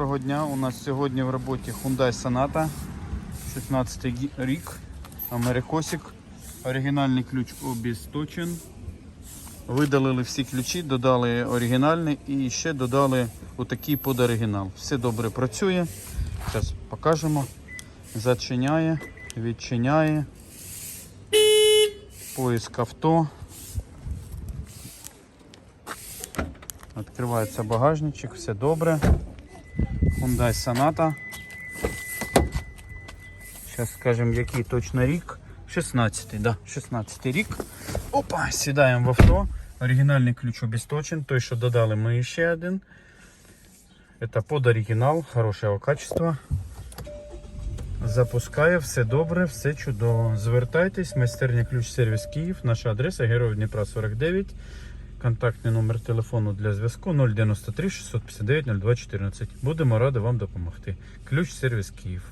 доброго дня. У нас сьогодні в роботі Hyundai Sonata 16 рік, Америкосик. Оригінальний ключ обісточен. Видалили всі ключі, додали оригінальний і ще додали отакий под оригінал. Все добре працює. Зараз покажемо. Зачиняє, відчиняє. Поиск авто. Відкривається багажничок, все добре. Hyundai Sonata. Зараз скажемо, який точно рік. 16-й, да, 16-й рік. Опа, сідаємо в авто. Оригінальний ключ обісточен. Той, що додали, ми ще один. Это под оригінал, хорошого качества. Запускає, все добре, все чудово. Звертайтесь, майстерня ключ сервіс Київ. Наша адреса Героїв Дніпра 49. Контактний номер телефону для зв'язку 093 659 0214. Будемо раді вам допомогти. Ключ сервіс Київ.